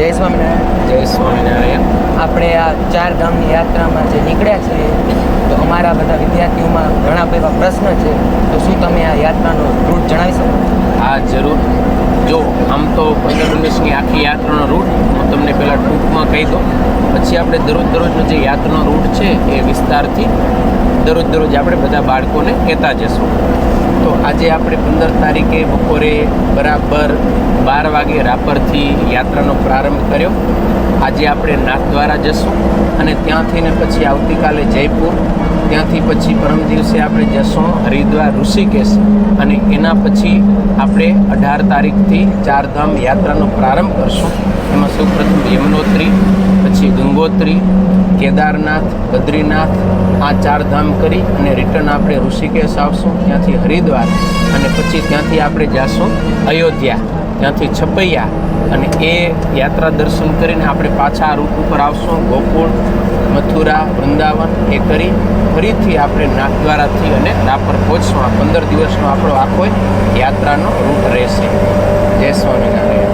જય સ્વામિનારાયણ. જય સ્વામિનારાયણ. આપણે આ ચાર ધામની યાત્રામાં જે નીકળ્યા છીએ તો અમારા બધા વિદ્યાર્થીઓમાં ઘણા એવા પ્રશ્ન છે. તો શું તમે આ યાત્રાનો રૂટ જણાવી શકો? હા જરૂર. જો આમ તો પંદર ઓગણીસની આખી યાત્રાનો રૂટ હું તમને પહેલાં ટૂંકમાં કહી દઉં. પછી આપણે દરરોજ દરરોજનો જે યાત્રાનો રૂટ છે એ વિસ્તારથી દરરોજ દરરોજ આપણે બધા બાળકોને કહેતા જશું. તો આજે આપણે પંદર તારીખે બપોરે બરાબર બાર વાગે રાપરથી યાત્રાનો પ્રારંભ કર્યો. આજે આપણે નાથદ્વારા જશું અને ત્યાંથી ને પછી આવતીકાલે જયપુર. ત્યાંથી પછી પરમ દિવસે આપણે જશું હરિદ્વાર ઋષિકેશ અને એના પછી આપણે અઢાર તારીખથી ચારધામ યાત્રાનો પ્રારંભ કરશું. એમાં સૌપ્રથમ યમનોત્રી, પછી ગંગોત્રી, કેદારનાથ, બદ્રીનાથ આ ચાર ધામ કરી અને રિટર્ન આપણે ઋષિકેશ આવશું, ત્યાંથી હરિદ્વાર અને પછી ત્યાંથી આપણે જાશું અયોધ્યા, ત્યાંથી છપૈયા અને એ યાત્રા દર્શન કરીને આપણે પાછા આ રૂટ ઉપર આવશું, ગોકુળ, મથુરા, વૃંદાવન, એ કરી ફરીથી આપણે નાથદ્વારાથી અને રાપર પહોંચશું. આ પંદર દિવસનો આપણો આખો યાત્રાનો રૂટ રહેશે. જય સ્વામિનારાયણ.